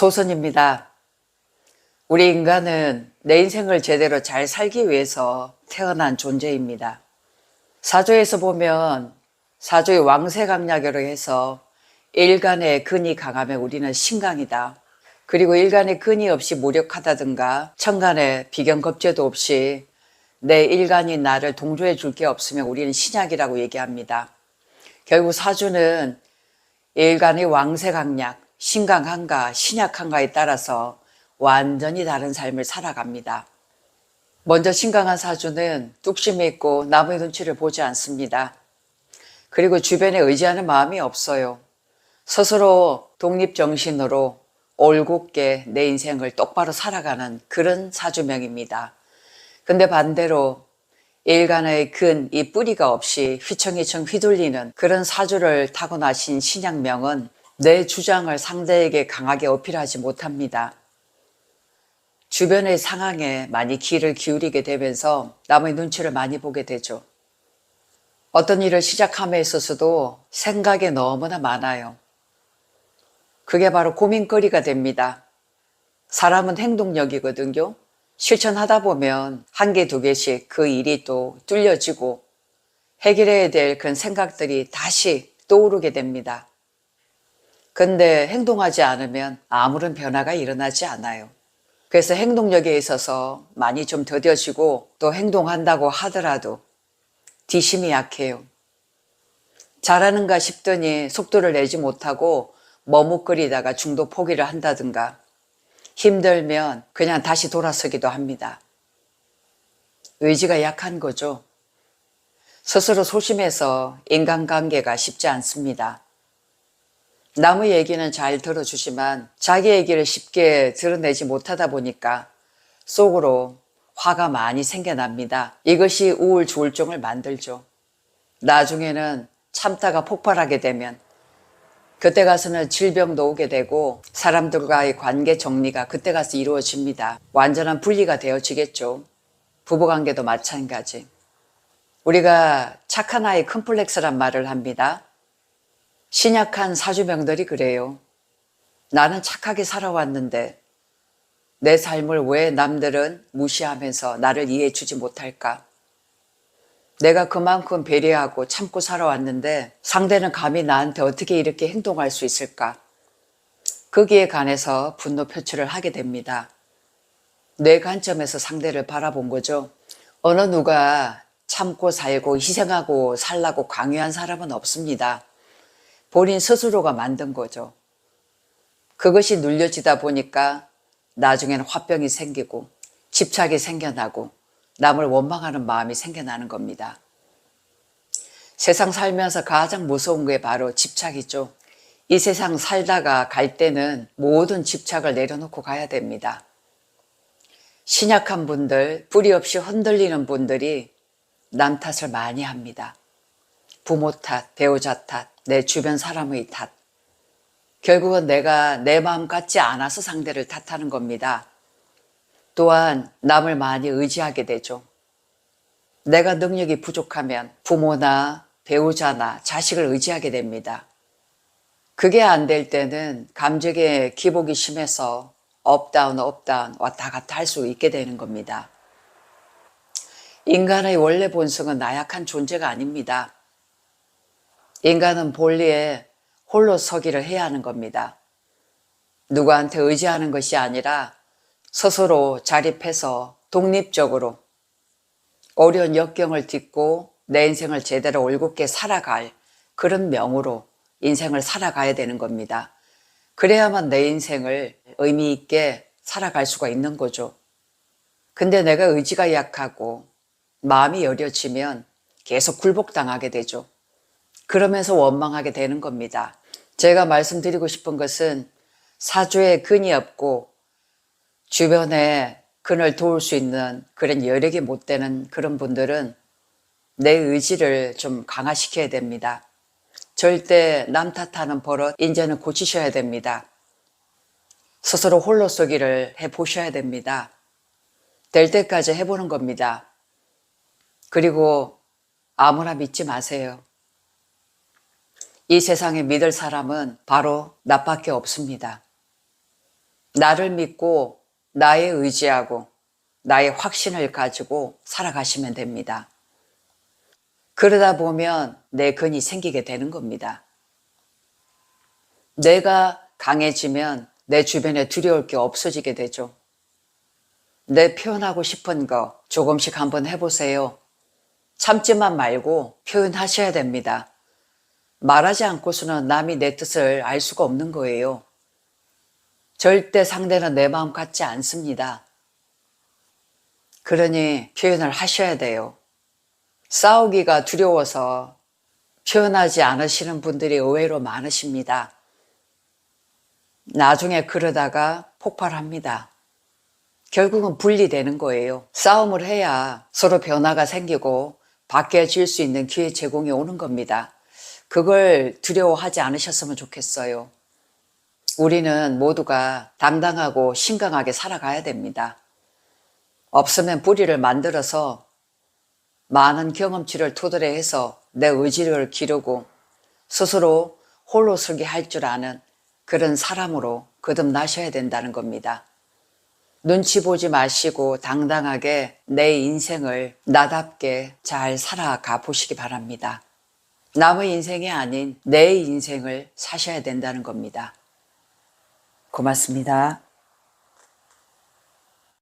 소선입니다. 우리 인간은 내 인생을 제대로 잘 살기 위해서 태어난 존재입니다. 사조에서 보면 사조의 왕세강약으로 해서 일간의 근이 강하면 우리는 신강이다. 그리고 일간의 근이 없이 무력하다든가 천간의 비경겁제도 없이 내 일간이 나를 동조해 줄 게 없으면 우리는 신약이라고 얘기합니다. 결국 사주는 일간의 왕세강약, 신강한가, 신약한가에 따라서 완전히 다른 삶을 살아갑니다. 먼저 신강한 사주는 뚝심이 있고 남의 눈치를 보지 않습니다. 그리고 주변에 의지하는 마음이 없어요. 스스로 독립정신으로 올곧게 내 인생을 똑바로 살아가는 그런 사주명입니다. 근데 반대로 일간의 근, 이 뿌리가 없이 휘청휘청 휘둘리는 그런 사주를 타고나신 신약명은 내 주장을 상대에게 강하게 어필하지 못합니다. 주변의 상황에 많이 귀를 기울이게 되면서 남의 눈치를 많이 보게 되죠. 어떤 일을 시작함에 있어서도 생각이 너무나 많아요. 그게 바로 고민거리가 됩니다. 사람은 행동력이거든요. 실천하다 보면 한 개, 두 개씩 그 일이 또 뚫려지고 해결해야 될 그런 생각들이 다시 떠오르게 됩니다. 근데 행동하지 않으면 아무런 변화가 일어나지 않아요. 그래서 행동력에 있어서 많이 좀 더뎌지고 또 행동한다고 하더라도 뒤심이 약해요. 잘하는가 싶더니 속도를 내지 못하고 머뭇거리다가 중도 포기를 한다든가 힘들면 그냥 다시 돌아서기도 합니다. 의지가 약한 거죠. 스스로 소심해서 인간관계가 쉽지 않습니다. 남의 얘기는 잘 들어주지만 자기 얘기를 쉽게 드러내지 못하다 보니까 속으로 화가 많이 생겨납니다. 이것이 우울 조울증을 만들죠. 나중에는 참다가 폭발하게 되면 그때 가서는 질병도 오게 되고 사람들과의 관계 정리가 그때 가서 이루어집니다. 완전한 분리가 되어지겠죠. 부부관계도 마찬가지. 우리가 착한 아이 컴플렉스란 말을 합니다. 신약한 사주명들이 그래요. 나는 착하게 살아왔는데 내 삶을 왜 남들은 무시하면서 나를 이해해 주지 못할까? 내가 그만큼 배려하고 참고 살아왔는데 상대는 감히 나한테 어떻게 이렇게 행동할 수 있을까? 거기에 관해서 분노 표출을 하게 됩니다. 내 관점에서 상대를 바라본 거죠. 어느 누가 참고 살고 희생하고 살라고 강요한 사람은 없습니다. 본인 스스로가 만든 거죠. 그것이 눌려지다 보니까 나중에는 화병이 생기고 집착이 생겨나고 남을 원망하는 마음이 생겨나는 겁니다. 세상 살면서 가장 무서운 게 바로 집착이죠. 이 세상 살다가 갈 때는 모든 집착을 내려놓고 가야 됩니다. 신약한 분들, 뿌리 없이 흔들리는 분들이 남 탓을 많이 합니다. 부모 탓, 배우자 탓, 내 주변 사람의 탓. 결국은 내가 내 마음 같지 않아서 상대를 탓하는 겁니다. 또한 남을 많이 의지하게 되죠. 내가 능력이 부족하면 부모나 배우자나 자식을 의지하게 됩니다. 그게 안 될 때는 감정의 기복이 심해서 업다운 업다운 왔다 갔다 할 수 있게 되는 겁니다. 인간의 원래 본성은 나약한 존재가 아닙니다. 인간은 본래에 홀로 서기를 해야 하는 겁니다. 누구한테 의지하는 것이 아니라 스스로 자립해서 독립적으로 어려운 역경을 딛고 내 인생을 제대로 올곧게 살아갈 그런 명으로 인생을 살아가야 되는 겁니다. 그래야만 내 인생을 의미 있게 살아갈 수가 있는 거죠. 근데 내가 의지가 약하고 마음이 여려지면 계속 굴복당하게 되죠. 그러면서 원망하게 되는 겁니다. 제가 말씀드리고 싶은 것은 사주에 근이 없고 주변에 근을 도울 수 있는 그런 여력이 못 되는 그런 분들은 내 의지를 좀 강화시켜야 됩니다. 절대 남 탓하는 버릇 이제는 고치셔야 됩니다. 스스로 홀로 쏘기를 해보셔야 됩니다. 될 때까지 해보는 겁니다. 그리고 아무나 믿지 마세요. 이 세상에 믿을 사람은 바로 나밖에 없습니다. 나를 믿고 나의 의지하고 나의 확신을 가지고 살아가시면 됩니다. 그러다 보면 내 근이 생기게 되는 겁니다. 내가 강해지면 내 주변에 두려울 게 없어지게 되죠. 내 표현하고 싶은 거 조금씩 한번 해보세요. 참지만 말고 표현하셔야 됩니다. 말하지 않고서는 남이 내 뜻을 알 수가 없는 거예요. 절대 상대는 내 마음 같지 않습니다. 그러니 표현을 하셔야 돼요. 싸우기가 두려워서 표현하지 않으시는 분들이 의외로 많으십니다. 나중에 그러다가 폭발합니다. 결국은 분리되는 거예요. 싸움을 해야 서로 변화가 생기고 바뀌어질 수 있는 기회 제공이 오는 겁니다. 그걸 두려워하지 않으셨으면 좋겠어요. 우리는 모두가 당당하고 신강하게 살아가야 됩니다. 없으면 뿌리를 만들어서 많은 경험치를 토대해서 내 의지를 기르고 스스로 홀로 서게 할 줄 아는 그런 사람으로 거듭나셔야 된다는 겁니다. 눈치 보지 마시고 당당하게 내 인생을 나답게 잘 살아가 보시기 바랍니다. 남의 인생이 아닌 내 인생을 사셔야 된다는 겁니다. 고맙습니다.